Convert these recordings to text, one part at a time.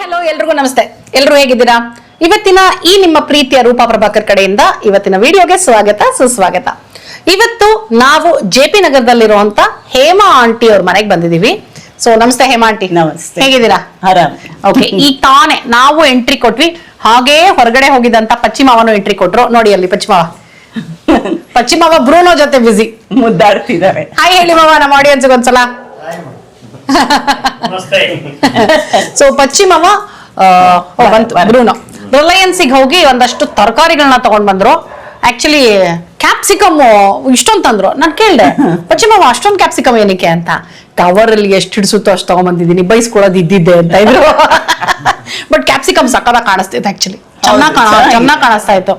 Hello ಎಲ್ರಿಗೂ ನಮಸ್ತೆ. ಎಲ್ರು ಹೇಗಿದ್ದೀರಾ? ಇವತ್ತಿನ ಈ ನಿಮ್ಮ ಪ್ರೀತಿಯ ರೂಪಾ ಪ್ರಭಾಕರ್ ಕಡೆಯಿಂದ ಇವತ್ತಿನ ವಿಡಿಯೋಗೆ ಸ್ವಾಗತ ಸುಸ್ವಾಗತ. ಇವತ್ತು ನಾವು ಜೆ ಪಿ ನಗರದಲ್ಲಿರುವಂತ ಹೇಮಾ ಆಂಟಿ ಅವ್ರ ಮನೆಗೆ ಬಂದಿದೀವಿ ಸೊ ನಮಸ್ತೆ ಹೇಮಾ ಆಂಟಿ. ನಮಸ್ತೆ. ಹೇಗಿದ್ದೀರಾ? ಆರಾಮ್. ಓಕೆ ಈ ತಾನೆ ನಾವು ಎಂಟ್ರಿ ಕೊಟ್ವಿ. ಹಾಗೇ ಹೊರಗಡೆ ಹೋಗಿದಂತ ಪಶ್ಚಿಮವನು ಎಂಟ್ರಿ ಕೊಟ್ರು. ನೋಡಿ ಅಲ್ಲಿ ಪಶ್ಚಿಮವ ಪಶ್ಚಿಮವ ಬ್ರೂನೋ ಜೊತೆ ಬ್ಯುಸಿ ಮುದ್ದಾಡ್ತಿದ್ದಾರೆ. ಹಾಯ್ ಹೇಳಿ ಮಾವ ನಮ್ಮ ಆಡಿಯನ್ಸ್ ಒಂದ್ಸಲ. ಸೊ ಪಶ್ಚಿಮವ ಬ್ರೂನೋ ರಿಲಯನ್ಸಿಗೆ ಹೋಗಿ ಒಂದಷ್ಟು ತರಕಾರಿಗಳನ್ನ ತಗೊಂಡ್ ಬಂದ್ರು. ಆಕ್ಚುಲಿ ಕ್ಯಾಪ್ಸಿಕಮ್ ಇಷ್ಟೊಂದು ತಂದ್ರು. ನಾನು ಕೇಳ್ದೆ ಪಶ್ಚಿಮವ ಅಷ್ಟೊಂದು ಕ್ಯಾಪ್ಸಿಕಮ್ ಏನಕ್ಕೆ ಅಂತ. ಟವರ್ ಅಲ್ಲಿ ಎಷ್ಟು ಹಿಡಿಸುತ್ತೋ ಅಷ್ಟು ತಗೊಂಡ್ಬಂದಿದ್ದೀನಿ ಬೈಸ್ಕೊಳ್ಳೋದು ಇದ್ದಿದ್ದೆ ಅಂತ ಇದ್ರು. ಬಟ್ ಕ್ಯಾಪ್ಸಿಕಮ್ ಸಕ್ಕದ ಕಾಣಿಸ್ತಿತ್ತು ಆಕ್ಚುಲಿ ಚೆನ್ನಾಗಿ ಕಾಣ. ಚೆನ್ನಾಗಿ ಕಾಣಿಸ್ತಾ ಇತ್ತು.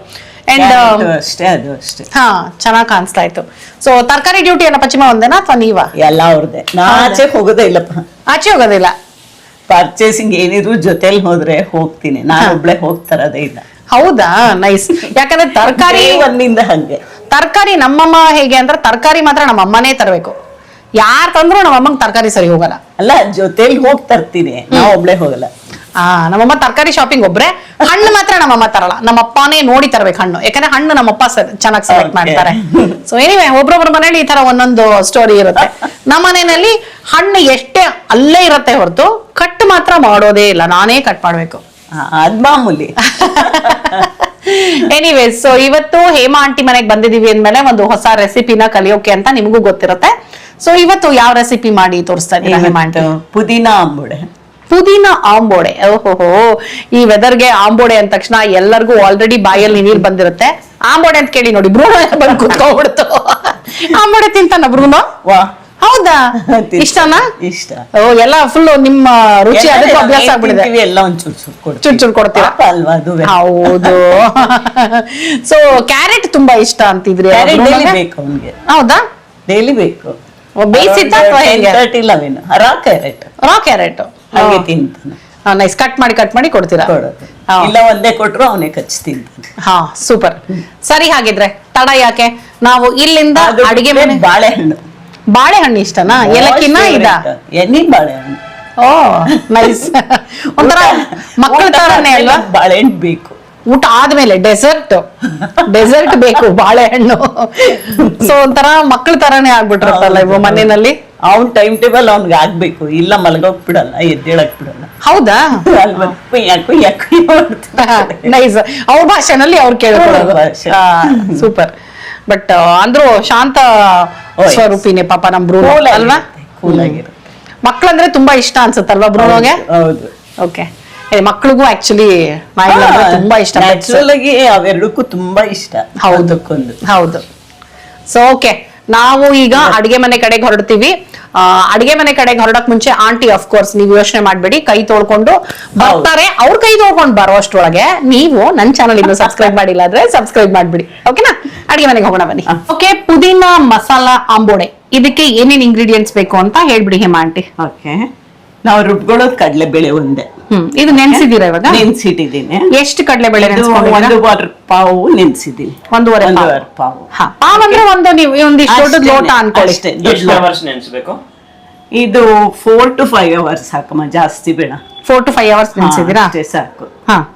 ಅಂಡ್ ಅಷ್ಟೇ ಅದು ಅಷ್ಟೇ ಹಾ ಚೆನ್ನಾಗಿ ಕಾಣಿಸ್ತಾ ಇತ್ತು ಸೊ ತರಕಾರಿ ಡ್ಯೂಟಿ ಏನೋ ಪಶ್ಚಿಮ ಒಂದೇನಾ ಅಥವಾ ನೀವ? ಎಲ್ಲ ಅವ್ರದ್ದೆ ನಾ ಆಚೆ ಹೋಗೋದೇ ಇಲ್ಲಪ್ಪ ಆಚೆ ಹೋಗೋದಿಲ್ಲ. ಪರ್ಚೇಸಿಂಗ್ ಏನಿದ್ರು ಜೊತೆಲಿ ಹೋದ್ರೆ ಹೋಗ್ತೀನಿ. ನಾನು ಒಬ್ಳೆ ಹೋಗ್ತಾರದೇ ಇಲ್ಲ. ಹೌದಾ? ನೈಸ್ ಯಾಕಂದ್ರೆ ತರಕಾರಿ ಒಂದಿಂದ ಹಂಗೆ. ತರಕಾರಿ ನಮ್ಮಮ್ಮ ಹೇಗೆ ಅಂದ್ರೆ ತರಕಾರಿ ಮಾತ್ರ ನಮ್ಮಮ್ಮನೇ ತರಬೇಕು. ಯಾರ್ ತಂದ್ರು ನಮ್ಮ ಅಮ್ಮಂಗ್ ತರಕಾರಿ ಸರಿ ಹೋಗಲ್ಲ. ಅಲ್ಲ ಜೊತೆಲಿ ಹೋಗ್ ತರ್ತೀನಿ. ನಾ ಒಬ್ಳೆ ಹೋಗಲ್ಲ. ಆ ನಮ್ಮಮ್ಮ ತರಕಾರಿ ಶಾಪಿಂಗ್ ಒಬ್ರೆ ಹಣ್ಣು ಮಾತ್ರ ನಮ್ಮಮ್ಮ ತರಲ್ಲ. ನಮ್ಮಪ್ಪನೇ ನೋಡಿ ತರಬೇಕು ಹಣ್ಣು. ಯಾಕಂದ್ರೆ ಹಣ್ಣು ನಮ್ಮಪ್ಪ ಚೆನ್ನಾಗಿ ಸೆಲೆಕ್ಟ್. ಮಾಡ್ತಾರೆ. ಸೊ ಎನಿವೆ ಒಬ್ರೊಬ್ರ ಮನೇಲಿ ಈ ತರ ಒಂದೊಂದು ಸ್ಟೋರಿ ಇರುತ್ತೆ. ನಮ್ಮ ಮನೆಯಲ್ಲಿ ಹಣ್ಣು ಎಷ್ಟೇ ಅಲ್ಲೇ ಇರುತ್ತೆ ಹೊರತು ಕಟ್ ಮಾತ್ರ ಮಾಡೋದೇ ಇಲ್ಲ. ನಾನೇ ಕಟ್ ಮಾಡ್ಬೇಕು. ಅದ್ಮಾಮೂಲಿ ಅದ್ ಮಾಮೂಲಿ. ಎನಿವೇಸ್ ಸೊ ಇವತ್ತು ಹೇಮಾ ಆಂಟಿ ಮನೆಗೆ ಬಂದಿದೀವಿ ಅಂದ್ಮೇಲೆ ಒಂದು ಹೊಸ ರೆಸಿಪಿನ ಕಲಿಯೋಕೆ ಅಂತ ನಿಮಗೂ ಗೊತ್ತಿರುತ್ತೆ. ಸೊ ಇವತ್ತು ಯಾವ ರೆಸಿಪಿ ಮಾಡಿ ತೋರಿಸ್ತಾ ಇದ್ದೀನಿ ಪುದೀನಾ ಅಂಬುಡೆ. ಪುದೀನ ಆಂಬೋಡೆ. ಓಹೋ ಈ ವೆದರ್ಗೆ ಆಂಬೋಡೆ ಅಂದ ತಕ್ಷಣ ಎಲ್ಲರಿಗೂ ಆಲ್ರೆಡಿ ಬಾಯಲ್ಲಿ ನೀರ್ ಬಂದಿರುತ್ತೆ. ಆಂಬೋಡೆ ಅಂತ ಕೇಳಿ ನೋಡಿ ಬ್ರೂನೋ ಬಂದು ಕುತ್ಕೊಂಡ್ಬಿಡ್ತು. ಆಂಬೋಡೆ ತಿಂತಾನ ಬ್ರೂನೋ ವಾ. ಹೌದಾ. ಇಷ್ಟನಾ? ಇಷ್ಟ. ಓ ಎಲ್ಲ ಫುಲ್ ನಿಮ್ಮ ರುಚಿ ಅದಕ್ಕೆ ಅಭ್ಯಾಸ ಆಗ್ಬಿಡಿದೆ ಎಲ್ಲ ಒಂಚೂರು ಚೂರು ಕೊಡ್ತೀವಿ. ಚೂರ್ ಚೂರ್ ಕೊಡ್ತೀರಾ? ಅಲ್ವಾ ಅದು ಹೌದು. ಸೊ ಕ್ಯಾರೆಟ್ ತುಂಬಾ ಇಷ್ಟ ಅಂತಿದ್ರಿ ಬೇಕು ಅವನ್ಗೆ. ಹೌದಾ? ಡೈಲಿ ಬೇಕು. ಓ, ಬೇಯಿಸಿದ್ದಾ ರಾ ಕ್ಯಾರೆಟ್ ರಾ ಕ್ಯಾರೆಟ್ ಹಾಗೆ ತಿಂತಾನೆ. ನೈಸ್ ಕಟ್ ಮಾಡಿ ಕಟ್ ಮಾಡಿ ಕೊಡ್ತೀರಾ? ಕೊಡೋದು. ಹಾ. ಇಲ್ಲ ಒಂದೇ ಕೊಟ್ರು ಅವನೇ ಕಚ್ಚಿ ತಿಂತಾನೆ. ಹಾ ಸೂಪರ್ ಸರಿ ಹಾಗಿದ್ರೆ ತಡ ಯಾಕೆ? ನಾವು ಇಲ್ಲಿಂದ ಅದು ಅಡಿಗೆ ಬಿಟ್ರೆ ಮನೆ ಬಾಳೆಹಣ್ಣು. ಬಾಳೆಹಣ್ಣು ಇಷ್ಟನಾ? ಏಲಕ್ಕಿನ ಇದ? ಎನಿ ಬಾಳೆಹಣ್ಣು. ಓ ನೈಸ್ ಒಂಥರ ಮಕ್ಕಳ ಊಟ ತರನೇ ಅಲ್ವಾ? ಆದ್ಮೇಲೆ ಬಾಳೆಹಣ್ಣು ಬೇಕು. ಊಟ ಆದ್ಮೇಲೆ ಡೆಸರ್ಟ್. ಡೆಸರ್ಟ್ ಬೇಕು ಬಾಳೆಹಣ್ಣು. ಸೊ ಒಂಥರ ಮಕ್ಕಳ ತರಾನೇ ಆಗ್ಬಿಟ್ರಲ್ಲ ಇವು ಮನೆಯಲ್ಲಿ? ಅವ್ನ್ ಟೈಮ್ ಟೇಬಲ್ ಅವ್ನ್ಗೆ ಆಗ್ಬೇಕು. ಇಲ್ಲ ಮಲಗೋಕ್ ಬಿಡಲ್ಲ ಎದ್ದೇಳಕ್ ಬಿಡಲ್ಲ. ಹೌದಾ? ನೈಸ್ ಅವ್ರ ಭಾಷೆನಲ್ಲಿ ಅವ್ರು ಕೇಳ್ಕೊಳ್ಳೋದು. ಸೂಪರ್ ಬಟ್ ಅಂದ್ರು ಶಾಂತ. ಸ್ವರೂಪಿನೇ ಪಾಪ ನಮ್ ಬ್ರೂನೋ ಅಲ್ವಾ? ಕೂಲ್. ಮಕ್ಳಂದ್ರೆ ತುಂಬಾ ಇಷ್ಟ ಅನ್ಸುತ್ತಲ್ವಾ ಬ್ರೂನೋಗೆ? ಹೌದು ಓಕೆ ಮಕ್ಳಿಗೂ ಆಕ್ಚುಲಿ ನಾಯಿಗಳಂದ್ರೆ ತುಂಬಾ ಇಷ್ಟ ಆಕ್ಚುಲಾಗಿ ನ್ಯಾಚುರಲ್ ಆಗಿ ಅವೆರಡಕ್ಕೂ ತುಂಬಾ ಇಷ್ಟ ಹೌದಕ್ಕೊಂದು ಹೌದು. ಸೊ ಓಕೆ ನಾವು ಈಗ ಅಡಿಗೆ ಮನೆ ಕಡೆಗೆ ಹೊರಡ್ತೀವಿ. ಅಡಿಗೆ ಮನೆ ಕಡೆಗೆ ಹೊರಡಕ್ ಮುಂಚೆ ಆಂಟಿ ಆಫ್ ಕೋರ್ಸ್ ನೀವು ಯೋಚನೆ ಮಾಡ್ಬೇಡಿ. ಕೈ ತೊಳ್ಕೊಂಡು ಬರ್ತಾರೆ. ಅವ್ರ ಕೈ ತೊಳ್ಕೊಂಡು ಬರೋ ಅಷ್ಟ್ರೊಳಗೆ ನೀವು ನನ್ನ ಚಾನಲ್ ಇನ್ನು ಸಬ್ಸ್ಕ್ರೈಬ್ ಮಾಡಿಲ್ಲ ಅಂದ್ರೆ ಸಬ್ಸ್ಕ್ರೈಬ್ ಮಾಡ್ಬಿಡಿ. ಓಕೆನಾ ಅಡಿಗೆ ಮನೆಗೆ ಹೋಗೋಣ ಬನ್ನಿ. ಓಕೆ ಪುದೀನ ಮಸಾಲಾ ಆಂಬೋಡೆ. ಇದಕ್ಕೆ ಏನೇನ್ ಇಂಗ್ರೀಡಿಯೆಂಟ್ಸ್ ಬೇಕು ಅಂತ ಹೇಳ್ಬಿಡಿ ಹೇಮಾ ಆಂಟಿ. ಓಕೆ ನಾವು ರುಬ್ಕೊಳ್ಳೋದು ಕಡಲೆಬೇಳೆ ಒಂದೇ. ಹ್ಮ್ ಇದು ನೆನ್ಸಿದ್ದೀರಾ ಇವಾಗ? ನೆನ್ಸಿಟ್ಟಿದ್ದೀನಿ. ಎಷ್ಟು ಕಡಲೆ ಬೆಳೆ ಒಂದೂವರೆ ಪಾವು ನೆನ್ಸಿದ್ದೀನಿ. ಒಂದೂವರೆ ಪಾವು. ಒಂದೂವರೆ ಪಾವು. ಹಾ ಪಾವ್ ಅಂದ್ರೆ ಒಂದು ನೀವು ಒಂದಿಷ್ಟು ದೊಡ್ಡದು ಲೋಟ ಅನ್ಕೊಳ್ಳಿ. ಅಷ್ಟೇ, ದೊಡ್ಡ. ಅವರ್ಸ್ ನೆನೆಸ್ಬೇಕು? ಇದು ಫೋರ್ ಟು ಫೈವ್ ಅವರ್ಸ್ ಹಾಕಮ್ಮ ಜಾಸ್ತಿ ಬೇಡ. ಫೋರ್ ಟು ಫೈವ್ ಅವರ್ಸ್ ನೆನ್ಸಿದ್ದೀರಾ? ಅಷ್ಟೇ ಸಾಕು. ಹಾ.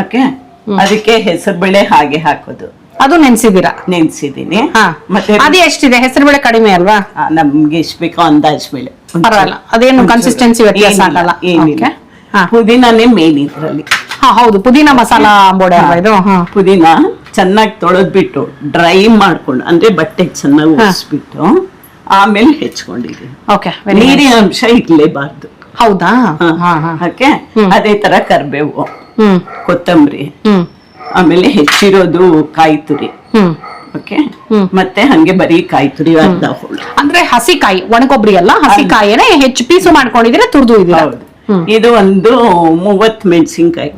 ಓಕೆ ಅದಕ್ಕೆ ಹೆಸರು ಬೇಳೆ ಹಾಗೆ ಹಾಕೋದು. ಅದು ನೆನ್ಸಿದ್ದೀರಾ? ನೆನ್ಸಿದ್ದೀನಿ. ಹಾ. ಮತ್ತೆ ಅದು ಎಷ್ಟಿದೆ? ಹೆಸರು ಬೇಳೆ ಕಡಿಮೆ ಅಲ್ವಾ? ನಮ್ಗೆ ಎಷ್ಟು ಬೇಕೋ ಅಂದಾಜ್ ಮೇಲೆ. ಪರವಾಗಿಲ್ಲ. ಅದೇನು ಕನ್ಸಿಸ್ಟೆನ್ಸಿ ವ್ಯತ್ಯಾಸ ಆಗಲ್ಲ. ಏನಿಲ್ಲ. ಹಾ. ಪುದೀನಾನೇ ಮೇನ್ ಇದ್ರಲ್ಲಿ. ಹಾ ಹೌದು ಪುದೀನ ಮಸಾಲ ಬೋಡೆ ಅಲ್ವಾ ಇದು? ಹಾ ಪುದೀನ ಚೆನ್ನಾಗಿ ತೊಳೆದ್ಬಿಟ್ಟು ಡ್ರೈ ಮಾಡ್ಕೊಂಡು ಅಂದ್ರೆ ಬಟ್ಟೆ ಚೆನ್ನಾಗಿ ಒರೆಸ್ಬಿಟ್ಟು ಆಮೇಲೆ ಹೆಚ್ಕೊಂಡಿದ್ದೀನಿ ಓಕೆ ನೀರಿನ ಅಂಶ ಇರ್ಲೇಬಾರ್ದು ಹೌದಾ? ಹಾ ಹಾ ಓಕೆ ಅದೇ ತರ ಕರ್ಬೇವು ಹ್ಮ್. ಕೊತ್ತಂಬರಿ ಹ್ಮ್. ಆಮೇಲೆ ಹೆಚ್ಚಿರೋದು ಕಾಯಿ ತುರಿ ಹ್ಮ್. ಓಕೆ ಮತ್ತೆ ಹಂಗೆ ಬರೀ ಕಾಯಿ ತುರಿ ಅರ್ಧ ಹೋಳು. ಅಂದ್ರೆ ಹಸಿಕಾಯಿ ಒಣಕೊಬ್ಬರಿ ಅಲ್ಲ ಹಸಿ ಕಾಯಿನೇ ಹೆಚ್ಚು ಪೀಸು ಮಾಡ್ಕೊಂಡಿದ್ರೆ ತುರ್ದು ಇದೀರಾ ಹೌದು. ಇದು ಒಂದು ಮೂವತ್ ಮೆಣಸಿನ್ಕಾಯಿ.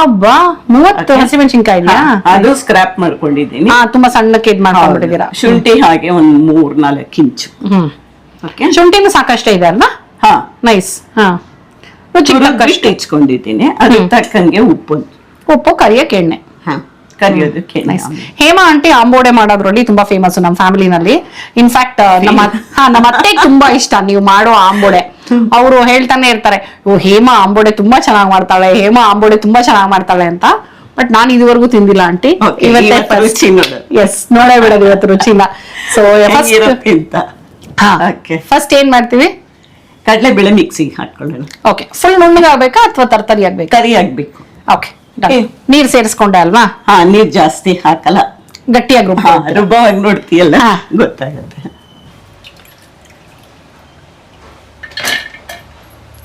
ಅಬ್ಬಾ ಮೂವತ್ತು ಹಸಿಮೆಣಸಿನ್ಕಾಯಿ ಅದು ಸ್ಕ್ರಾಪ್ ಮಾಡ್ಕೊಂಡಿದ್ದೀನಿ. ತುಂಬಾ ಸಣ್ಣಕ್ಕೆ ಇದ್ ಮಾಡ್ಕೊಂಡ್ಬಿಟ್ಟಿದ್ದೀರಾ? ಶುಂಠಿ ಹಾಗೆ ಒಂದ್ ಮೂರ್ ನಾಲ್ಕು ಇಂಚು. ಶುಂಠಿನೂ ಸಾಕಷ್ಟೇ ಇದೆ ಅಲ್ವಾ? ಹಾ. ನೈಸ್ ಹಾ. ರುಚಿಗೆ ಹೆಚ್ಕೊಂಡಿದ್ದೀನಿ ಅದಕ್ಕೆ ತಕ್ಕಂಗೆ ಉಪ್ಪು. ಉಪ್ಪು ಕರಿಯಕ್ಕೆ ಎಣ್ಣೆ. ಹಾ. ಹೇಮಾ ಆಂಟಿ ಆಂಬೋಡೆ ಮಾಡೋದ್ರಲ್ಲಿ ತುಂಬಾ ಫೇಮಸ್ ನಮ್ಮ ಫ್ಯಾಮಿಲಿನಲ್ಲಿ ಇನ್ಫ್ಯಾಕ್ಟ್ ನಮ್ಮ ಹಾ ನಮ್ಮ ಅತ್ತೆ ತುಂಬಾ ಇಷ್ಟ. ನೀವು ಮಾಡೋ ಆಂಬೋಡೆ. ಅವರು ಹೇಳ್ತಾನೆ ಇರ್ತಾರೆ ಓ ಹೇಮಾ ಆಂಬೋಡೆ ತುಂಬಾ ಚೆನ್ನಾಗಿ ಮಾಡ್ತಾಳೆ ಹೇಮಾ ಆಂಬೋಡೆ ತುಂಬಾ ಚೆನ್ನಾಗಿ ಮಾಡ್ತಾಳೆ ಅಂತ. ಬಟ್ ನಾನು ಇದುವರೆಗೂ ತಿಂದಿಲ್ಲ ಆಂಟಿ. ಇವತ್ತು. ಎಸ್ ನೋಡೇ. ಬಿಡೋದು ಇವತ್ತು ರುಚಿನ. ಸೊ. ಫಸ್ಟ್ ಏನ್ ಮಾಡ್ತೀವಿ? ಕಡಲೆಬೇಳೆ ಮಿಕ್ಸಿಗೆ ಹಾಕೊಳ್ಳೋಣ. ಓಕೆ ಫುಲ್ ನುಣ್ಣಗಾಗ್ಬೇಕಾ ಅಥವಾ ತರ್ತರಿ ಆಗ್ಬೇಕಾ? ಕರಿ ಆಗ್ಬೇಕು. ಓಕೆ. ನೀರ್ ಸೇರಿಸ್ಕೊಂಡೆ ಅಲ್ವಾ? ಹಾ ನೀರ್ ಜಾಸ್ತಿ ಹಾಕಲ್ಲ. ಗಟ್ಟಿಯಾಗಿ ರುಬ್ಬ ರುಬ್ಬವಾಗಿ ನೋಡ್ತೀಯಲ್ಲ? ಗೊತ್ತಾಗತ್ತೆ.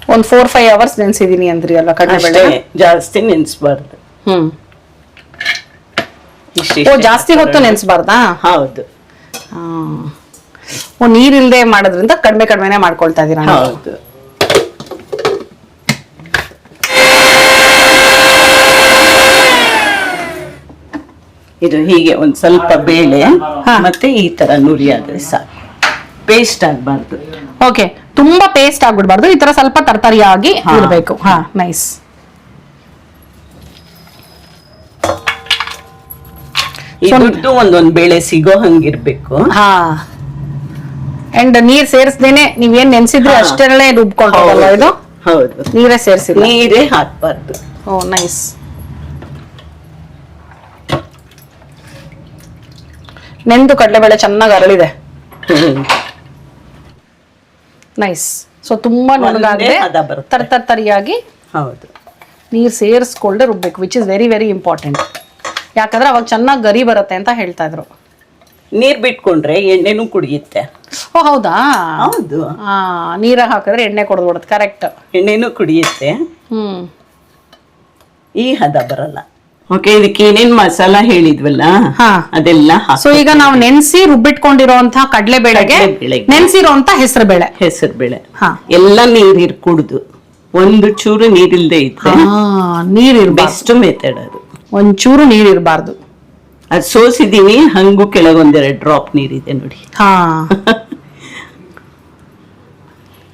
ಒಂದ್ ಫೋರ್ ಫೈವ್ ಅವರ್ಸ್ ನೆನ್ಸಿದೀನಿ ಅಂದ್ರಿ ಅಲ್ಲ ಕಡಿಮೆ ಅಷ್ಟೇ ಜಾಸ್ತಿ ನೆನ್ಸ್ಬಾರ್ದು. ಹ್ಮ್. ಓ ಜಾಸ್ತಿ ಹೊತ್ತು ನೆನೆಸ್ಬಾರ್ದಾ? ಹೌದು. ಓ ನೀರಿಲ್ದೆ ಮಾಡೋದ್ರಿಂದ ಕಡಿಮೆ ಕಡಿಮೆನೆ ಮಾಡ್ಕೊಳ್ತಾ ಇದ್ದೀರಾ ನೀವು. ಹೌದು. ಇದು ಹೀಗೆ ಒಂದ್ ಸ್ವಲ್ಪ ಬೇಳೆ ಹಾ. ಮತ್ತೆ ಈ ತರ ನುರಿ ಆದ್ರೆ ಸಾಕು. ಪೇಸ್ಟ್ ಆಗ್ಬಾರ್ದು. ಓಕೆ ತುಂಬಾ ಪೇಸ್ಟ್ ಆಗ್ಬಿಡ್ಬಾರ್ದು. ಈ ತರ ಸ್ವಲ್ಪ ತರತರಿಯಾಗಿ ಇರಬೇಕು. ಹಾ ನೈಸ್ ದುಡ್ಡು ಒಂದೊಂದ್ ಬೇಳೆ ಸಿಗೋ ಹಂಗಿರ್ಬೇಕು. ಹಾ. ಅಂಡ್ ನೀರ್ ಸೇರಿಸ್ದೇನೆ ನೀವೇನ್ ನೆನ್ಸಿದ್ರೆ. ಅಷ್ಟರಲ್ಲೇ ರುಬ್ಕೊಂಡ್ರಲ್ಲ ಹೌದು. ಇದು? ಹೌದು. ನೀರೇ ಸೇರಿಸಿಲ್ಲ. ನೀರೇ ಹಾಕ್ಬಾರ್ದು. ಓ ನೈಸ್ ನೆಂದು ಕಡಲೆಬೇಳೆ ಚೆನ್ನಾಗಿ ಅರಳಿದೆ. ನೈಸ್ ಸೊ ತುಂಬಾ ಒಂದೇ ತರ ಹದ ಬರುತ್ತೆ. ತರ್ ತರ್ ತರಿಯಾಗಿ ಹೌದು. ನೀರ್ ಸೇರಿಸ್ಕೊಳ್ದೆ ರುಬ್ಬೇಕು which is very very important ಯಾಕಂದ್ರೆ ಅವಾಗ ಚೆನ್ನಾಗಿ ಗರಿ ಬರುತ್ತೆ ಅಂತ ಹೇಳ್ತಾ ಇದ್ರು. ನೀರ್ ಬಿಟ್ಕೊಂಡ್ರೆ ಎಣ್ಣೆನೂ ಕುಡಿಯುತ್ತೆ. ಓ ಹೌದಾ? ಹೌದು. ಆ ನೀರಾಗ ಹಾಕಿದ್ರೆ ಎಣ್ಣೆ ಕೊಡ್ದು ಬಿಡುತ್ತೆ ಕರೆಕ್ಟ್. ಎಣ್ಣೆನೂ ಕುಡಿಯುತ್ತೆ. ಹ್ಮ್. ಈ ಹದ ಬರಲ್ಲ. ಓಕೆ ಇದಕ್ಕೆ ಏನೇನ್ ಮಸಾಲ ಹೇಳಿದ್ವಲ್ಲ? ಹಾ. ಅದೆಲ್ಲ ಸೊ ಈಗ ನಾವು ನೆನ್ಸಿ ರುಬ್ಬಿಟ್ಕೊಂಡಿರೋಂತಹ ಕಡಲೆಬೇಳೆಗೆ ಕಡ್ಲೆಬೇಳೆಗೆ. ನೆನ್ಸಿರೋಂತ ಹೆಸರು ಬೇಳೆ ಹೆಸರು ಬೇಳೆ ಹಾ. ಎಲ್ಲ ನೀರ್ ಇರ್ ಕುಡ್ದು ಒಂದು ಚೂರು ನೀರಿಲ್ದೆ ಇದ್ರೆ ನೀರ್ ಇರ್ಬಾರ್ದು. ಬೆಸ್ಟ್ ಮೆಥಡ್ ಅದು. ಒಂಚೂರು ನೀರ್ ಇರಬಾರ್ದು. ಅದು ಸೋಸಿದೀನಿ ಹಂಗು ಕೆಳಗೊಂದೆರಡು ಡ್ರಾಪ್ ನೀರಿದೆ ನೋಡಿ. ಹಾ.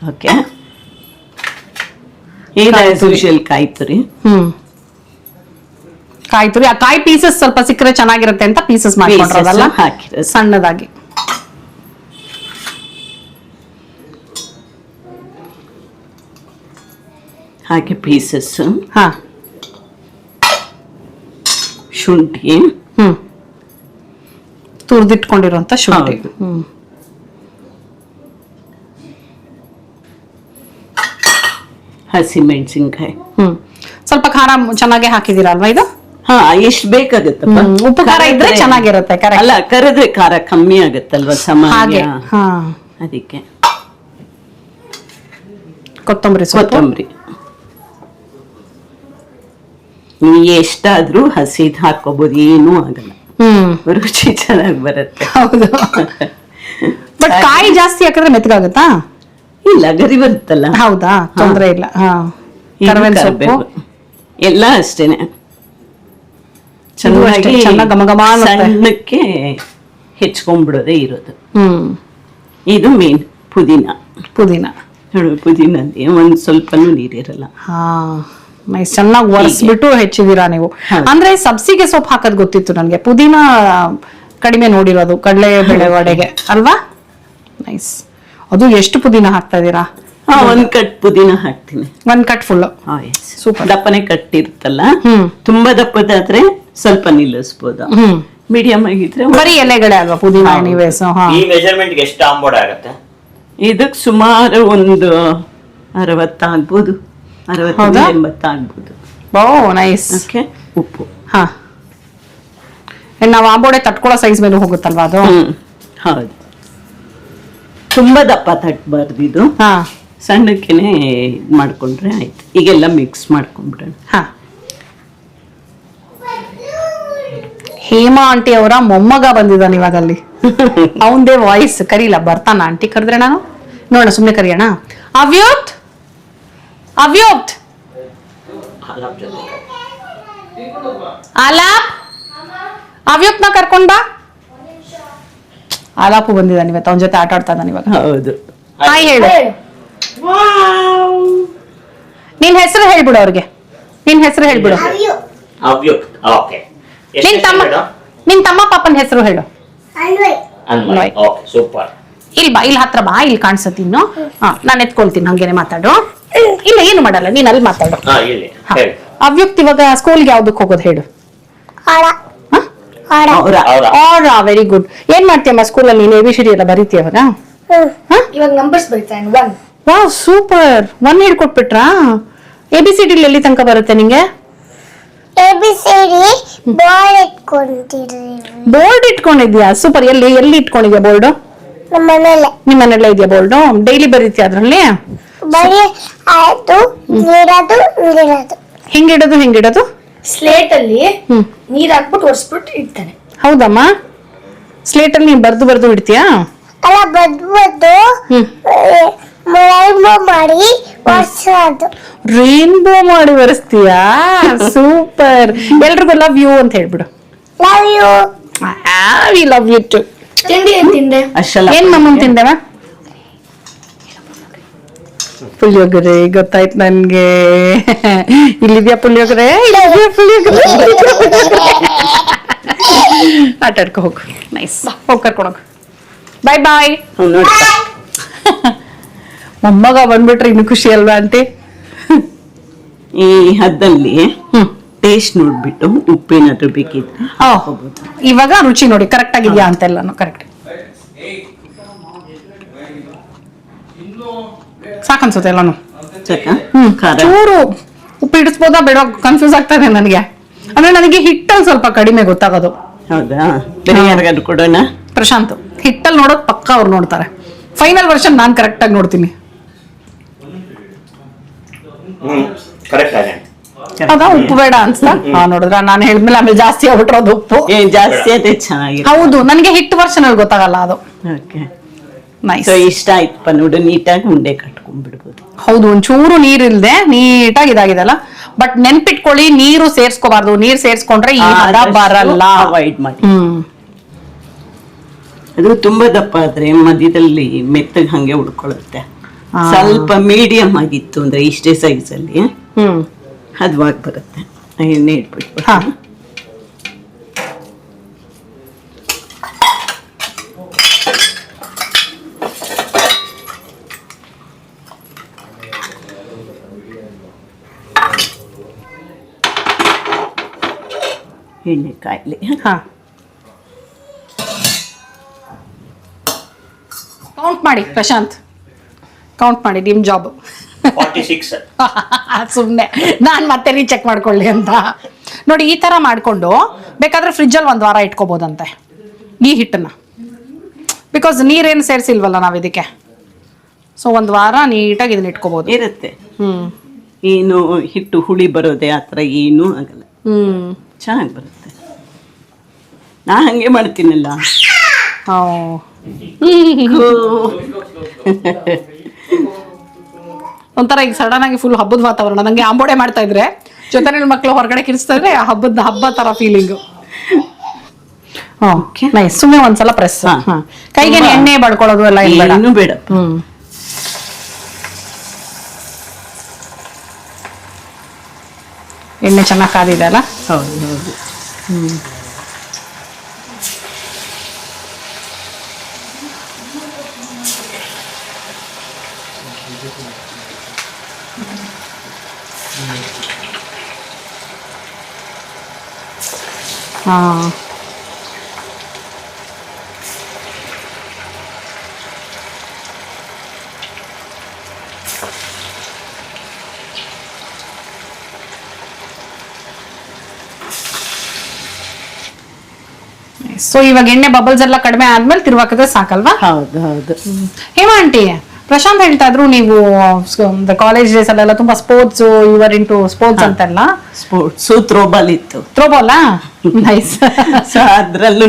ಓಕೆ ಇದು ಕಾಯಿ ಆಸ್ ಯೂಶುವಲ್ ಕಾಯಿ ತುರಿ? ಹ್ಮ್. ಕಾಯಿ ತುರಿ ಆ ಕಾಯಿ ಪೀಸಸ್ ಸ್ವಲ್ಪ ಸಿಕ್ಕರೆ ಚೆನ್ನಾಗಿರುತ್ತೆ ಅಂತ ಪೀಸಸ್ ಮಾಡ್ಕೊಂಡ್ರದಲ್ಲ? Pieces ಹಾಕಿರೋದು. ಸಣ್ಣದಾಗಿ. ಹಾಗೆ ಪೀಸಸ್ ಹಾ. ಶುಂಠಿ. ಹ್ಮ್. ತುರ್ದಿಟ್ಕೊಂಡಿರುವಂತ ಶುಂಠಿ. ಹೌದು. ಹ್ಮ್. ಹಸಿ ಮೆಣಸಿನ್ಕಾಯಿ ಹ್ಮ್. ಸ್ವಲ್ಪ ಖಾರ ಚೆನ್ನಾಗಿ ಹಾಕಿದೀರಾ ಅಲ್ವಾ ಇದು? ಹಾ ಎಷ್ಟ್ ಬೇಕಾಗತ್ತಪ್ಪ? ಹ್ಮ್, ಉಪ್ಪು ಖಾರ ಇದ್ರೆ ಚೆನ್ನಾಗಿರುತ್ತೆ, correct. ಅಲ್ಲ ಕರೆದ್ರೆ ಖಾರ ಕಮ್ಮಿ ಆಗತ್ತಲ್ವಾ ಹಾಗೆ ಸಾಮಾನ್ಯ ಹಾ. ಅದಕ್ಕೆ. ಕೊತ್ತಂಬರಿ ಸೊಪ್ಪು. ಕೊತ್ತಂಬರಿ. ನೀವು ಎಷ್ಟಾದ್ರೂ ಹಸಿದ್ ಹಾಕೋಬಹುದು ಏನೂ ಆಗಲ್ಲ. ಹ್ಮ್. ರುಚಿ ಚೆನ್ನಾಗಿ ಬರುತ್ತೆ. ಹೌದು. ಬಟ್ ಕಾಯಿ ಜಾಸ್ತಿ ಹಾಕಿದ್ರೆ ಮೆತ್ತಗಾಗುತ್ತಾ? ಇಲ್ಲ ಗರಿ ಬರುತ್ತಲ್ಲ. ಹೌದಾ? ತೊಂದ್ರೆ ಇಲ್ಲ. ಹಾ. ಇದು ಕರಿಬೇವು. ಎಲ್ಲ ಅಷ್ಟೇನೆ. ಚೆನ್ನಾಗಿ. ಸಣ್ಣಕ್ಕೆ ಹೆಚ್ಕೊಂಡ್ಬಿಡೋದೇ ಇರೋದು. ಹ್ಮ್. ಇದು ಮೇನ್ ಪುದೀನ. ಪುದೀನ. ಪುದೀನ ಒಂದ್ ಸ್ವಲ್ಪನೂ ನೀರಿರಲ್ಲ ನೈಸ್ ಚೆನ್ನಾಗಿ ಒರೆಸ್ಬಿಟ್ಟು ಹೆಚ್ಚಿದೀರಾ ನೀವು? ಅಂದ್ರೆ ಸಬ್ಸಿಗೆ ಸೊಪ್ಪು ಹಾಕೋದ್ ಗೊತ್ತಿತ್ತು ನನಗೆ. ಪುದೀನ ಕಡಿಮೆ ನೋಡಿರೋದು ಕಡಲೆ ಬೇಳೆ ವಡೆಗೆ ಅಲ್ವಾ? ನೈಸ್ ಅದು ಎಷ್ಟು ಪುದೀನ ಹಾಕ್ತಾ ಇದೀರಾ ಹಾ ಒಂದ್ ಕಟ್ ಪುದೀನ ಹಾಕ್ತೀನಿ. ಒಂದ್ ಕಟ್ ಫುಲ್ ಸೂಪರ್. ದಪ್ಪನೆ ಕಟ್ ಇರುತ್ತಲ್ಲ? ತುಂಬಾ ದಪ್ಪದಾದ್ರೆ ಸ್ವಲ್ಪ ನಿಲ್ಲಿಸ್ಬೋದು. ಹ್ಮ್. ಮೀಡಿಯಂ ಆಗಿದ್ರೆ ಬರೀ ಎಲೆಗಳೇ ಅಲ್ವಾ ಪುದೀನ. ಎನಿವೇಸ್ ಈ ಮೆಜರ್ಮೆಂಟ್ ಎಷ್ಟು ಆಂಬೋಡ ಆಗುತ್ತೆ? ಇದಕ್ ಸುಮಾರು ಒಂದು ಅರವತ್ತಾಗ್ಬೋದು ಅರವತ್ತರಿಂದ ಹೌದಾ? ಎಂಬತ್ತಾಗ್ಬೋದು ಓ ನೈಸ್ ಓಕೆ ಉಪ್ಪು. ಹಾ. ಏನ್ ನಾವು ಆಂಬೋಡೆ ತಟ್ಕೊಳ್ಳೋ ಸೈಜ್ ಮೇಲೆ ಹೋಗುತ್ತಲ್ವಾ ಅದು? ಹ್ಮ್. ಹೌದು. ತುಂಬಾ ದಪ್ಪ ತಟ್ಟಬಾರ್ದು ಇದು. ಹಾ. ಸಣ್ಣಕ್ಕೆನೆ ಇದ್ ಮಾಡ್ಕೊಂಡ್ರೆ ಆಯ್ತು. ಈಗೆಲ್ಲ ಮಿಕ್ಸ್ ಮಾಡ್ಕೊಂಡ್ಬಿಡೋಣ. ಹಾ. ಹೇಮಾ ಆಂಟಿ ಅವರ ಮೊಮ್ಮಗ ಬಂದಿದ್ದಾನೆ ಇವಾಗ ಅಲ್ಲಿ ಅವಂದೇ ವಾಯ್ಸ್ ಕರೀಲ? ಬರ್ತಾನ ಆಂಟಿ ಕರೆದ್ರೆ ನಾನು? ನೋಡೋಣ ಸುಮ್ಮನೆ ಕರೆಯೋಣ. ಅವ್ಯೋತ್? ಅವ್ಯೋತ್? ಆಲಾಪ್ ಅವ್ಯೋತ್ನ ಕರ್ಕೊಂಡ್ ಬಾ. ಆಲಾಪು ಬಂದಿದ್ದಾನೆ ಇವತ್ತು ಅವನ ಜೊತೆ ಆಟ ಆಡ್ತಾ ಇದ್ದಾನೆ ಇವಾಗ. ಹೌದು. ಹಾಯ್ ಹೇಳು. ನಿನ್ ಹೆಸರು ಹೇಳ್ಬಿಡು ಅವ್ರಿಗೆ. ನಿನ್ ಹೆಸರು ಹೇಳ್ಬಿಡು. ಓಕೆ. ನಿನ್ ತಮ್ಮ ನಿನ್ ತಮ್ಮ ಪಾಪನ ಹೆಸರು ಹೇಳು. ಅನ್ವಯ್. ಅನ್ವಯ್. Okay super. ಇಲ್ಲಿ ಬಾ ಇಲ್ಲಿ ಹತ್ರ ಬಾ ಇಲ್ಲಿ ಕಾಣಿಸುತ್ತೆ ಇನ್ನು. ಹಾ ನಾನು ಎತ್ಕೊಳ್ತೀನಿ ಹಂಗೇನೆ ಮಾತಾಡು. ಇಲ್ಲ ಏನು ಮಾಡಲ್ಲ ನೀನ್ ಅಲ್ಲಿ ಮಾತಾಡು. ಹಾ ಇಲ್ಲಿ. ಹೇಳಿ. ಅವ್ಯುಕ್ತ ಇವಾಗ ಸ್ಕೂಲ್ಗೆ ಯಾವ್ದಕ್ ಹೋಗೋದು ಹೇಳು? ಆಡ ಹಾ? ಆಡ ಅವ್ರ ವೆರಿ ಗುಡ್ ಏನ್ ಮಾಡ್ತೀಯಮ್ಮ ಸ್ಕೂಲಲ್ಲಿ ನೀನು ಎ ಬಿ ಸಿ ಡಿ ಎಲ್ಲ ಬರೀತೀಯವಾಗ ಹಾ? ಇವಾಗ ನಂಬರ್ಸ್ ಬರೀತಾನೆ ಒನ್ ವಾ ಸೂಪರ್. ಒನ್ ಹಿಡ್ಕೊಟ್ಬಿಟ್ರಾ ಎ ಬಿ ಸಿ ಡಿ ಎಲ್ಲಿ ತನಕ ಬರುತ್ತೆ ನಿಂಗೆ? A B C D board ಇಟ್ಕೊಂಡಿದ್ಯಾ super. ಎಲ್ಲಿ ಎಲ್ಲಿ ಇಟ್ಕೊಂಡಿದ್ಯಾ ಬೋರ್ಡ್? ನಮ್ಮ ಮನೇಲೆ ನಿಮ್ಮ ಮನೆಯಲ್ಲ ಇದೆಯಾ ಬೋರ್ಡ್? ಡೈಲಿ ಬರೀತೀಯ ಅದರಲ್ಲಿ? ಬರೀ ಆಯ್ತು ನೀರದು ಇಡೋದು ಹೆಂಗಿಡೋದು ಹೆಂಗಿಡೋದು ಸ್ಲೇಟ್ ಅಲ್ಲಿ ಹ್ಮ್. ನೀರ್ ಹಾಕ್ಬಿಟ್ಟು ಒರೆಸ್ಬಿಟ್ಟು ಇಡ್ತಾನೆ. ಹೌದಮ್ಮ. ಸ್ಲೇಟ್ ಅಲ್ಲಿ ನೀನ್ ಬರ್ದು ಬರ್ದು ಇಡ್ತೀಯಾ? ಅಲ್ಲ ಬದ್ದು ಬದ್ದು ಹ್ಮ್. ರೈನ್ಬೋ ಮಾಡಿ ಒರೆಸೋದು ರೈನ್ಬೋ ಮಾಡಿ ಒರೆಸ್ತೀಯಾ ಸೂಪರ್ ಎಲ್ರಿಗೂ ಲವ್ ಯು ಅಂತ ಹೇಳ್ಬಿಡು. Love you we love you too ತಿಂಡಿ ಏನ್ ತಿಂದೆ? ಅಷ್ಟಲ್ಲ ಏನ್ ಮಮ್ಮನ್ ತಿಂದೆವ ಪುಳಿಯೋಗರೆ ಗೊತ್ತಾಯ್ತು ನನ್ಗೆ. ಇಲ್ಲಿದ್ಯಾ ಪುಳಿಯೋಗರೆ? ಇಲ್ಲಿದ್ಯಾ ಪುಳಿಯೋಗರೆ? ಆಟ ಆಡ್ಕೊ ಹೋಗು. ನೈಸ್ ಹೋಗಿ ಕರ್ಕೊಂಡೋಗು ಬಾಯ್ ಬಾಯ್ ನೋಡಿ. ಮೊಮ್ಮಗ ಬಂದ್ಬಿಟ್ರೆ ಇನ್ನು ಖುಷಿ ಅಲ್ವಾ ಅಂತೆ? ಈ ಹದ್ದಲ್ಲಿ ಟೇಸ್ಟ್ ನೋಡ್ಬಿಟ್ಟು ಉಪ್ಪೇನಾದ್ರೂ ಬೇಕಿದ್ರೆ ಇವಾಗ ರುಚಿ ನೋಡಿ ಕರೆಕ್ಟ್ ಆಗಿದ್ಯಾ ಅಂತೆಲ್ಲಾನು ಕರೆಕ್ಟ್ ಸಾಕನ್ಸುತ್ತೆ ಎಲ್ಲಾನು? ಚೂರು ಉಪ್ಪು ಇಡಿಸ್ಬೋದಾ ಬೇಡ ಕನ್ಫ್ಯೂಸ್ ಆಗ್ತದೆ ನನಗೆ. ಅಂದ್ರೆ ನನಗೆ ಹಿಟ್ಟಲ್ಲಿ ಸ್ವಲ್ಪ ಕಡಿಮೆ ಗೊತ್ತಾಗೋದು. ಹೌದಾ? ಬೇರೆ ಯಾರಿಗಾದ್ರು ಕೊಡೋಣ? ಪ್ರಶಾಂತ್ ಹಿಟ್ಟಲ್ಲಿ ನೋಡೋದು ಪಕ್ಕ ಅವ್ರು ನೋಡ್ತಾರೆ. ಫೈನಲ್ ವರ್ಷನ್ ನಾನು ಕರೆಕ್ಟಾಗಿ ನೋಡ್ತೀನಿ. ಹ್ಮ್ ಕರೆಕ್ಟ್ ಆಗಿ. ಹೌದಾ? ಉಪ್ಪು ಬೇಡ ಅನ್ಸ್ತಾ? ಹಾ ನೋಡಿದ್ರ? ನಾನು ಹೇಳಿದ್ಮೇಲೆ ಆಮೇಲೆ ಜಾಸ್ತಿ ಆಗ್ಬಿಟ್ರೋದು ಉಪ್ಪು. ಏನ್ ಜಾಸ್ತಿ ಅದೇ ಚೆನ್ನಾಗಿದೆ ಹೌದು ನನಗೆ ಹಿಟ್ಟು ವರ್ಷನಲ್ಲಿ ಗೊತ್ತಾಗಲ್ಲ ಅದು. ಓಕೆ. ನೈಸ್ ಸೊ ಇಷ್ಟ ಆಯ್ತಪ್ಪ ನೋಡು ನೀಟಾಗಿ ಉಂಡೆ ಕಟ್ಕೊಂಡ್ಬಿಡ್ಬೋದು. ಹೌದು ಒಂಚೂರು ನೀರಿಲ್ದೆ ನೀಟಾಗಿ ಇದಾಗಿದೆಲ್ಲ ಬಟ್ ನೆನ್ಪಿಟ್ಕೊಳ್ಳಿ ನೀರು ಸೇರ್ಸ್ಕೋಬಾರ್ದು. ನೀರ್ ಸೇರ್ಸ್ಕೊಂಡ್ರೆ ಈ ಹದ ಬರಲ್ಲ. ಅವಾಯ್ಡ್ ಮಾಡಿ. ಹ್ಮ್. ಅದು ತುಂಬಾ ದಪ್ಪ ಆದ್ರೆ ಮಧ್ಯದಲ್ಲಿ ಮೆತ್ತಗೆ ಹಂಗೆ ಉಳ್ಕೊಳ್ಳುತ್ತೆ. ಆ. ಸ್ವಲ್ಪ ಮೀಡಿಯಂ ಆಗಿತ್ತು ಅಂದ್ರೆ ಇಷ್ಟೇ ಸೈಜ್ ಅಲ್ಲಿ. ಹ್ಮ್. ಹದವಾಗಿ ಬರುತ್ತೆ. ಎಣ್ಣೆ ಇಟ್ಬಿಟ್ಟು. ಹಾ. ಎಣ್ಣೆ ಕಾಯಿಲೆ. ಹಾ. ಕೌಂಟ್ ಮಾಡಿ ಪ್ರಶಾಂತ್. ಕೌಂಟ್ ಮಾಡಿ ನಿಮ್ ಜಾಬ್ ಸುಮ್ನೆ. ನಾನ್ ಸುಮ್ಮನೆ ನಾನು ಮತ್ತೆ ರೀಚೆಕ್ ಮಾಡ್ಕೊಳ್ಳಿ ಅಂತ. ನೋಡಿ ಈ ತರ ಮಾಡ್ಕೊಂಡು ಬೇಕಾದ್ರೆ ಫ್ರಿಜ್ಜಲ್ಲಿ ಒಂದು ವಾರ ಇಟ್ಕೋಬೋದಂತೆ. ಈ ಹಿಟ್ಟನ್ನ. ಬಿಕಾಸ್ ನೀರೇನು ಸೇರಿಸಿಲ್ವಲ್ಲ ನಾವು ಇದಕ್ಕೆ? ಸೊ ಒಂದು ವಾರ ನೀಟಾಗಿ ಇದನ್ನ ಇಟ್ಕೋಬಹುದು ಇರುತ್ತೆ. ಹ್ಮ್. ಏನು ಹಿಟ್ಟು ಹುಳಿ ಬರೋದೆ ಆ ಥರ ಏನೂ ಆಗಲ್ಲ. ಹ್ಮ್. ಚೆನ್ನಾಗಿ ಬರುತ್ತೆ. ನಾ ಹಂಗೆ ಮಾಡ್ತೀನಲ್ಲ. ಓ. ಒಂಥರ ಈಗ ಸಡನ್ ಆಗಿ ಫುಲ್ ಹಬ್ಬದ ವಾತಾವರಣ. ನಂಗೆ ಆಂಬೋಡೆ ಮಾಡ್ತಾ ಇದ್ರೆ ಜೊತೆ ಮಕ್ಕಳು ಹೊರಗಡೆ ಕಿರಿಸ್ತಾ ಇದ್ರೆ ಆ ಹಬ್ಬದ ಹಬ್ಬ ತರ ಫೀಲಿಂಗು Okay. ನೈಸ್ ಸುಮ್ಮನೆ ಒಂದ್ಸಲ ಪ್ರೆಸ್ ಹಾ. ಕೈಗೆ ಎಣ್ಣೆ ಬಡ್ಕೊಳ್ಳೋದು ಎಲ್ಲ ಇನ್ನು ಬೇಡ. ಏನು ಬೇಡ. ಹ್ಮ್. ಎಣ್ಣೆ ಚೆನ್ನಾಗಿ ಕಾದಿದೆ ಅಲ್ಲ? ಹೌದು ಹೌದು. ಹಾ. ಸೊ ಇವಾಗ ಎಣ್ಣೆ ಬಬಲ್ಸ್ ಎಲ್ಲ ಕಡಿಮೆ ಆದ್ಮೇಲೆ ತಿರುವಾಕದೆ ಸಾಕಲ್ವಾ? ಹೌದು ಹೌದು. ಹೇಮ. ಆಂಟಿ ಪ್ರಶಾಂತ್ ಹೇಳ್ತಾ ಇದ್ರು ನೀವು ಕಾಲೇಜ್ ಡೇಸ್ ಅಲ್ಲೆಲ್ಲ ತುಂಬಾ ಸ್ಪೋರ್ಟ್ಸ್ ಇನ್ ಟು ಸ್ಪೋರ್ಟ್ಸ್ ಅಂತೆಲ್ಲ. ಸ್ಪೋರ್ಟ್ಸ್ ಥ್ರೋಬಾಲ್ ಇತ್ತು. ಥ್ರೋಬಾಲ್ ನೈಸ್ ಸೊ ಅದ್ರಲ್ಲೂ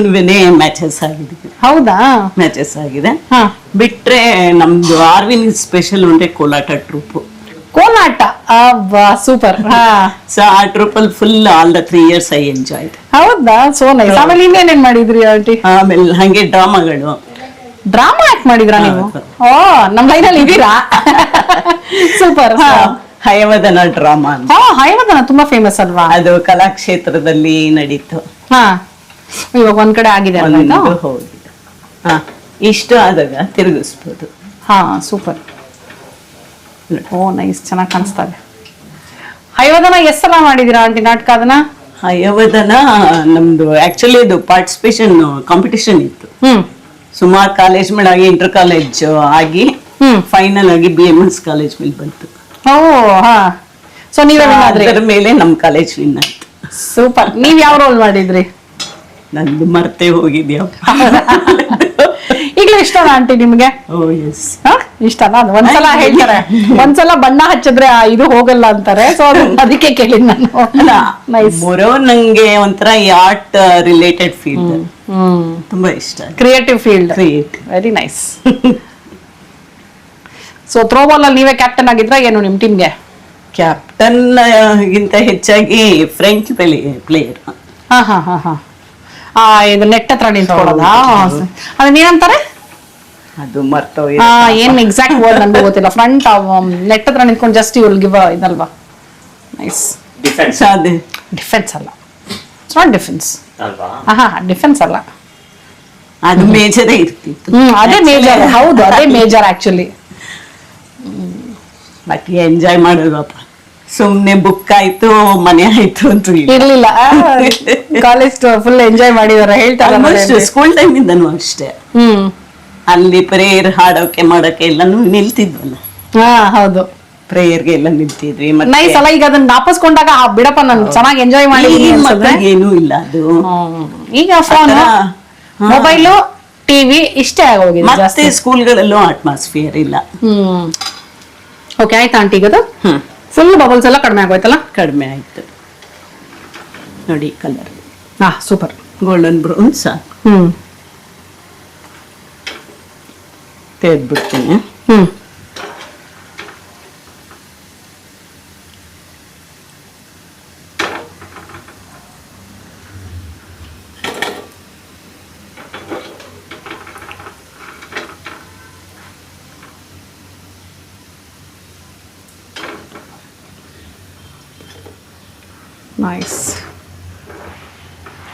ಮ್ಯಾಚಸ್ ಆಗಿದೆ ಹೌದಾ? ಮ್ಯಾಚಸ್ ಆಗಿದೆ. ಹಾ. ಬಿಟ್ರೆ ನಮ್ದು ಆರ್ವಿನ್ ಸ್ಪೆಷಲ್ ಉಂಟೆ ಕೋಲಾಟ ಟ್ರೂಪ್ ಕೋಲಾಟ? ಸೂಪರ್ ಹಾ. ಸೊ ಆ ಟ್ರೂಪಲ್ಲಿ full all the three years I enjoy ಹೌದಾ? ಸೋ ನೈಸ್ ಆಮೇಲೆ ಇನ್ನೇನೇನ್ ಮಾಡಿದ್ರಿ ಆಂಟಿ? ಆಮೇಲೆ ಹಂಗೆ ಡ್ರಾಮಾಗಳು. ಡ್ರಾಮಾ ಆಕ್ಟ್ ಮಾಡಿದ್ರಾ ನೀವು? ಓ ನಮ್ಮ ಲೈನಲ್ಲಿ ಇದ್ದೀರಾ ಸೂಪರ್ ಹಾ. ಹಯವದನ ಡ್ರಾಮಾ ಅಂತ. ಹಾ ಹಯವದನ ತುಂಬಾ ಫೇಮಸ್ ಅಲ್ವಾ? ಅದು ಕಲಾಕ್ಷೇತ್ರದಲ್ಲಿ ನಡೀತು. ಹಾ ಇವಾಗ ಒಂದ್ ಕಡೆ ಆಗಿದೆ ಅಲ್ವಾ ಇದು? ಒಂದು ಹೋಗಿದೆ. ಹಾ ಇಷ್ಟ ಆದಾಗ ತಿರುಗಿಸ್ಬೋದು. ಹಾ ಸೂಪರ್. ಓ ನೈಸ್ ಚೆನ್ನಾಗಿ ಕಾಣಿಸ್ತಾ ಇದೆ. ಹಯವದನ ಎಷ್ಟು ಸಲ ಮಾಡಿದೀರಾ ಆಂಟಿ ನಾಟಕ ಅದನ್ನ? ಹಯವದನ ನಮ್ದು ಆಕ್ಚುಲಿ ಇದು ಪಾರ್ಟಿಸಿಪೇಷನ್ ಕಾಂಪಿಟಿಷನ್ ಇತ್ತು. ಹ್ಮ್. ಸುಮಾರು ಕಾಲೇಜ್ ಮೇಲೆ ಆಗಿ ಇಂಟರ್ ಕಾಲೇಜ್ ಆಗಿ ಹ್ಮ್. ಫೈನಲ್ ಆಗಿ ಬಿ ಎಂ ಎಸ್ ಕಾಲೇಜ್ ಮೇಲೆ ಬಂತು. ಓ ಹಾ. ಸೊ ನೀವೇ win ಆದ್ರಿ ಅದರ ಮೇಲೆ ನಮ್ ಕಾಲೇಜ್ ವಿನ್ ಆಯ್ತು. ಸೂಪರ್ ನೀವ್ ಯಾವ ರೋಲ್ ಮಾಡಿದ್ರಿ? ನಂದು ಮರ್ತೇ ಹೋಗಿದ್ಯಾ ಈಗಲೂ ಇಷ್ಟನಾ ಆಂಟಿ ನಿಮ್ಗೆ? Oh yes? ಇಷ್ಟನಾ? ಅದು ಒಂದ್ಸಲ ಹೇಳ್ತಾರೆ. ಒಂದ್ಸಲ ಬಣ್ಣ ಹಚ್ಚಿದ್ರೆ ಆ ಇದು ಹೋಗಲ್ಲ ಅಂತಾರೆ. ಸೊ ಅದಕ್ಕೆ ಕೇಳಿದ್ ನಾನು. ಮೊರೋ ನಂಗೆ ಒಂಥರ ಈ ಆರ್ಟ್ ರಿಲೇಟೆಡ್ ಫೀಲ್ಡ್ ತುಂಬಾ ಇಷ್ಟ. Creative field very nice so throwball ಅಲ್ಲಿ ನೀವೇ ಕ್ಯಾಪ್ಟನ್ ಆಗಿದ್ರ ಏನು ನಿಮ್ಮ ಟೀಮ್ಗೆ ಕ್ಯಾಪ್ಟನ್ ಗಿಂತ ಹೆಚ್ಚಾಗಿ ಫ್ರೆಂಚ್ ಪ್ಲೇಯರ್ ಹಾ ಹಾ ಹಾ ಹಾ. ಆ ಇದು ನೆಟ್ ಹತ್ರ ನಿಂತ್ಕೊಳ್ಳೋದಾ? ಅದನ್ನ ಏನಂತಾರೆ ಅದು ಮರ್ತೋಗಿ ಹಾ ಏನ್ ಎಕ್ಸಾಕ್ಟ್ ವರ್ಡ್ ನನಗೆ ಗೊತ್ತಿಲ್ಲ. ಫ್ರಂಟ್ ನೆಟ್ ಹತ್ರ ನಿಂತ್ಕೊಂಡು ಜಸ್ಟ್ ಯು ವಿಲ್ ಗಿವ್ ಇದಲ್ವಾ? ನೈಸ್ ಡಿಫೆನ್ಸ್ ಅದೇ. ಡಿಫೆನ್ಸ್ ಅಲ್ಲ. ಇಟ್ಸ್ ನಾಟ್ ಡಿಫೆನ್ಸ್ ಅಲ್ವಾ? ಹಾ ಡಿಫೆನ್ಸ್ ಅಲ್ಲ. ಅದು ಮೇಜರೇ ಇರ್ತಿತ್ತು. ಹ್ಮ್ ಅದೇ ಮೇಜರ್ ಹೌದು ಅದೇ ಮೇಜರ್ ಆಕ್ಚುಲಿ ಬಟ್ ಎಂಜಾಯ್ ಮಾಡೋದಪ್ಪ. ಸುಮ್ನೆ ಬುಕ್ ಆಯ್ತು ಮನೆ ಆಯ್ತು ಅಂತ ಇರ್ಲಿಲ್ಲ. ಕಾಲೇಜ್ ಫುಲ್ ಎಂಜಾಯ್ ಮಾಡಿದಾರೆ ಹೇಳ್ತಾರೆ ಸ್ಕೂಲ್ ಟೈಮ್ ಇಂದನು ಅಷ್ಟೇ. ಹ್ಮ್. ಅಲ್ಲಿ ಪ್ರೇಯರ್ ಹಾಡೋಕೆ ಮಾಡೋಕೆ ಎಲ್ಲಾನು ನಿಲ್ತಿದ್ವಲ್ಲ. ಹಾ ಹೌದು. ಪ್ರೇಯರ್ಗೆ ಎಲ್ಲ ನಿಲ್ತಿದ್ವಿ ನೈಸ್ ಸಲ ಈಗ ಅದನ್ನ ವಾಪಸ್ಕೊಂಡಾಗ ಆ, ಬಿಡಪ್ಪ ನಾನು ಚೆನ್ನಾಗಿ ಎಂಜಾಯ್ ಮಾಡಿ ಏನೂ ಇಲ್ಲ ಅದು. ಈಗ ಫೋನ್. ಮೊಬೈಲು ಟಿವಿ ಇಷ್ಟೇ ಆಗೋಗಿದೆ ಮತ್ತೆ ಸ್ಕೂಲ್ಗಳಲ್ಲೂ ಅಟ್ಮಾಸ್ಫಿಯರ್ ಇಲ್ಲ. ಹ್ಮ್. ಓಕೆ ಆಯ್ತಾ ಆಂಟಿಗೆ ಅದು ಹ್ಮ್. ಫುಲ್ ಬಬಲ್ಸ್ ಎಲ್ಲ ಕಡಿಮೆ ಆಗೋಯ್ತಲ್ಲ? ಕಡಿಮೆ ಆಯ್ತು. ನೋಡಿ ಕಲರ್ ಹಾ ಸೂಪರ್ ಗೋಲ್ಡನ್ ಬ್ರೌನ್ ಸಾಕು ಹ್ಮ್. ತೆಗೆದ್ಬಿಡ್ತೀನಿ. ಹ್ಮ್. ನೈಸ್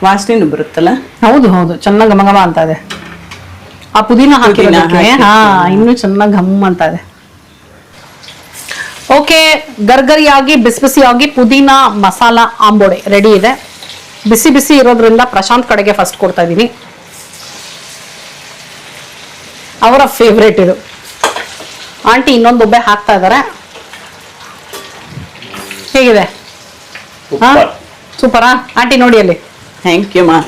ವಾಸನೆ ಬರುತ್ತಲ್ಲ? ಹೌದು ಹೌದು. ಚೆನ್ನಾಗಿ ಘಮ ಘಮ ಅಂತ ಇದೆ. ಆ ಪುದೀನ ಹಾಕಿರೋದಕ್ಕೆ. ಹಾ ಇನ್ನೂ ಚೆನ್ನಾಗಿ ಘಮ್ ಅಂತ ಇದೆ. ಓಕೆ ಗರ್ಗರಿಯಾಗಿ ಬಿಸಿ ಬಿಸಿಯಾಗಿ ಪುದೀನ ಮಸಾಲ ಆಂಬೋಡೆ ರೆಡಿ ಇದೆ. ಬಿಸಿ ಬಿಸಿ ಇರೋದ್ರಿಂದ ಪ್ರಶಾಂತ್ ಕಡೆಗೆ ಫಸ್ಟ್ ಕೊಡ್ತಾ ಇದ್ದೀನಿ. ಅವರ ಫೇವ್ರೇಟ್ ಇದು. ಆಂಟಿ ಇನ್ನೊಂದು ಒಬ್ಬೆ ಹಾಕ್ತಾ ಇದ್ದಾರೆ ಹೇಗಿದೆ? ಸೂಪರ್. ಸೂಪರಾ? ಆಂಟಿ ನೋಡಿ ಅಲ್ಲಿ. ಥ್ಯಾಂಕ್ ಯು ಮಾ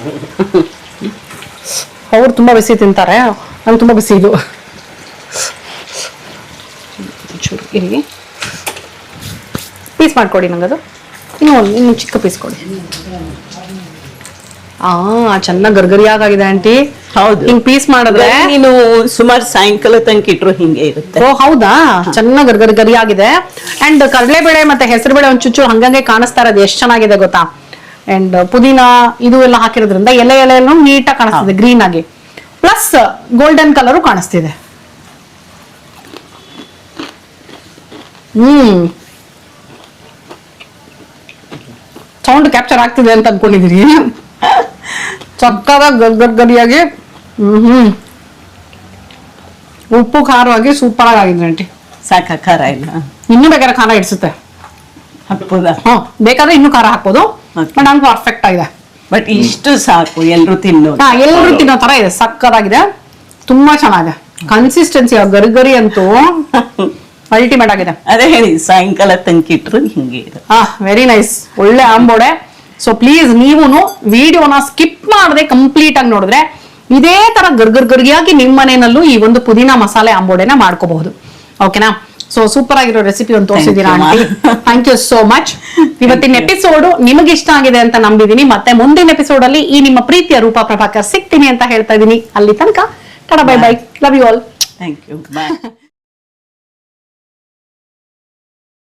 ಅವ್ರು ತುಂಬಾ ಬಿಸಿ ತಿಂತಾರೆ. ನಂಗೆ ತುಂಬ ಬಿಸಿ ಇದು. ಚೂರು ಇಲ್ಲಿ. ಪೀಸ್ ಮಾಡ್ಕೊಡಿ ನಂಗದು. ಇನ್ನೂ ಒಂದು ಇನ್ನು ಚಿಕ್ಕ ಪೀಸ್ ಕೊಡಿ. ಆ ಚೆನ್ನಾಗಿ ಗರ್ಗರಿಯಾಗಾಗಿದೆ ಆಂಟಿ. ಹೌದು. ಹಿಂಗ್ ಪೀಸ್ ಮಾಡಿದ್ರೆ ನೀನು ಸುಮಾರು ಸಾಯಂಕಾಲ ತನಕ ಇಟ್ರು ಹಿಂಗೆ ಇರುತ್ತೆ. ಓ ಹೌದಾ? ಚೆನ್ನಾಗಿ ಗರ್ಗರಿ ಗರಿಯಾಗಿದೆ ಅಂಡ್ ಕಡಲೆಬೇಳೆ ಮತ್ತೆ ಹೆಸರುಬೇಳೆ ಒಂದ್ ಚುಚ್ಚು ಹಂಗಂಗೆ ಕಾಣಿಸ್ತಾ ಇರೋದು ಎಷ್ಟು ಚೆನ್ನಾಗಿದೆ ಗೊತ್ತಾ? ಅಂಡ್ ಪುದೀನ ಇದು ಎಲ್ಲ ಹಾಕಿರೋದ್ರಿಂದ ಎಲೆ ಎಲೆನೂ ನೀಟಾಗಿ ಕಾಣಿಸ್ತಿದೆ ಗ್ರೀನ್ ಆಗಿ. ಪ್ಲಸ್ ಗೋಲ್ಡನ್ ಕಲರು ಕಾಣಿಸ್ತಿದೆ. ಹ್ಮ್. ಸೌಂಡ್ ಕ್ಯಾಪ್ಚರ್ ಆಗ್ತಿದೆ ಅಂತ ಅನ್ಕೊಂಡಿದೀರಿ. ಚಕ್ಕದ ಗರ್ಗರಿಯಾಗಿ ಹ್ಮ್. ಉಪ್ಪು ಖಾರವಾಗಿ ಸೂಪರ್ ಆಗಿ ಆಗಿದೆ ಆಂಟಿ. ಸಾಕ ಖಾರ ಇಲ್ಲ. ಇನ್ನು ಬೇಕಾದ್ರೆ ಖಾರ ಇಡ್ಸುತ್ತೆ. ಹಾಕ್ಬೋದಾ? ಹಾ ಬೇಕಾದ್ರೆ ಇನ್ನು ಖಾರ ಹಾಕೋದು. ಬಟ್ ನಂಗೆ ಪರ್ಫೆಕ್ಟ್ ಆಗಿದೆ. ಬಟ್ ಇಷ್ಟು ಸಾಕು ಎಲ್ರು ತಿನ್ನೋ ಹಾ ಎಲ್ಲರೂ ತಿನ್ನೋ ತರ ಇದೆ ಸಕ್ಕತ್ತಾಗಿದೆ ತುಂಬಾ ಚೆನ್ನಾಗಿದೆ. ಕನ್ಸಿಸ್ಟೆನ್ಸಿ ಗರಿ ಅಂತೂ ಅಲ್ಟಿಮೇಟ್ ಆಗಿದೆ. ಅದೇ ಹೇಳಿ ಸಾಯಂಕಾಲ ತನಕ ಇಟ್ರು ಹಿಂಗೆ ಹಾ ವೆರಿ ನೈಸ್ ಒಳ್ಳೆ ಆಂಬೋಡೆ ಸೊ ಪ್ಲೀಸ್ ನೀವು ವಿಡಿಯೋನ ಸ್ಕಿಪ್ ಮಾಡದೆ ಕಂಪ್ಲೀಟ್ ಆಗಿ ನೋಡಿದ್ರೆ ಇದೇ ತರ ಗರ್ಗರ್ ಗರ್ಗಿಯಾಗಿ ನಿಮ್ಮ ಮನೆಯಲ್ಲೂ ಈ ಒಂದು ಪುದೀನ ಮಸಾಲೆ ಅಂಬೋಡೆನ ಮಾಡ್ಕೋಬಹುದು. ಓಕೆನಾ ಸೊ ಸೂಪರ್ ಆಗಿರೋ ರೆಸಿಪಿ ಒಂದು ತೋರಿಸಿದೀರಾ aunty? Thank you so much ಇವತ್ತಿನ ಎಪಿಸೋಡ್ ನಿಮಗೆ ಇಷ್ಟ ಆಗಿದೆ ಅಂತ ನಂಬಿದೀನಿ. ಮತ್ತೆ ಮುಂದಿನ ಎಪಿಸೋಡ್ ಅಲ್ಲಿ ಈ ನಿಮ್ಮ ಪ್ರೀತಿಯ ರೂಪ ಪ್ರಭಾಕರ್ ಸಿಗ್ತೀನಿ ಅಂತ ಹೇಳ್ತಾ ಇದೀನಿ. ಅಲ್ಲಿ ತನಕ bye bye love you all thank you bye